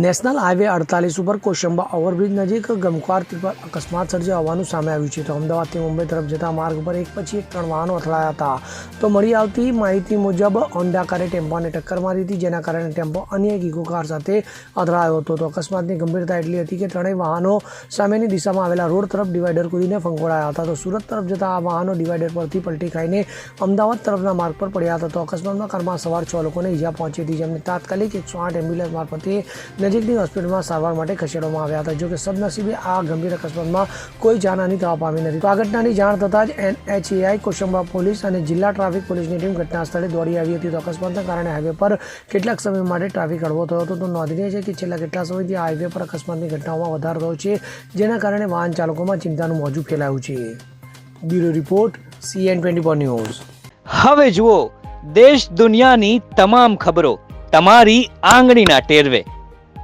National highway અડતાલીસ ઉપર કોશંબા overbridge નજીક ગમખ્વાર પર અકસ્માત સર્જાયો હોવાનું સામે આવ્યું છે. તો અમદાવાદથી મુંબઈ તરફ જતા માર્ગ પર એક પછી એક ત્રણ વાહનો અથડાયા હતા. તો મળી આવતી માહિતી મુજબ હોન્ડા કારે ટેમ્પોને ટક્કર મારી હતી, જેના કારણે ટેમ્પો અન્ય એક ઇકો કાર સાથે અથડાયો હતો. તો અકસ્માતની ગંભીરતા એટલી હતી કે ત્રણેય વાહનો સામેની દિશામાં આવેલા રોડ તરફ ડિવાઈડર કૂદીને ફંકોળાયા હતા. તો સુરત તરફ જતા આ વાહનો ડિવાઈડર પરથી પલટી ખાઈને અમદાવાદ તરફના માર્ગ પર પડ્યા હતા. તો અકસ્માતમાં કારમાં સવાર છ લોકોને ઈજા પહોંચી હતી, જેમને તાત્કાલિક એકસો આઠ એમ્બ્યુલન્સ મારફતે નજીકની હોસ્પિટલમાં સારવાર માટે ખસેડવામાં આવ્યા હતા. જોકે સદનસીબે આ ગંભીર અકસ્માતમાં કોઈ જાનહાની થવા પામી નથી. તો આ ઘટનાની જાણ થતાં જ એનએચએઆઈ, કોશંબા પોલીસ અને જિલ્લા ટ્રાફિક પોલીસની ટીમ ઘટના સ્થળે દોડી આવી હતી. તો અકસ્માતના કારણે હાઈવે પર કેટલાક સમય માટે ટ્રાફિક હળવો થયો હતો. તો નોંધનીય છે કે છેલ્લા કેટલા સમયથી આ હાઈવે પર અકસ્માતની ઘટનાઓમાં વધારો થયો છે, જેના કારણે વાહન ચાલકોમાં ચિંતાનું મોજું ફેલાયું છે. Bureau report CN twenty four news. હવે જુઓ, દેશ દુનિયાની તમામ ખબરો તમારી આંગળીના ટેરવે.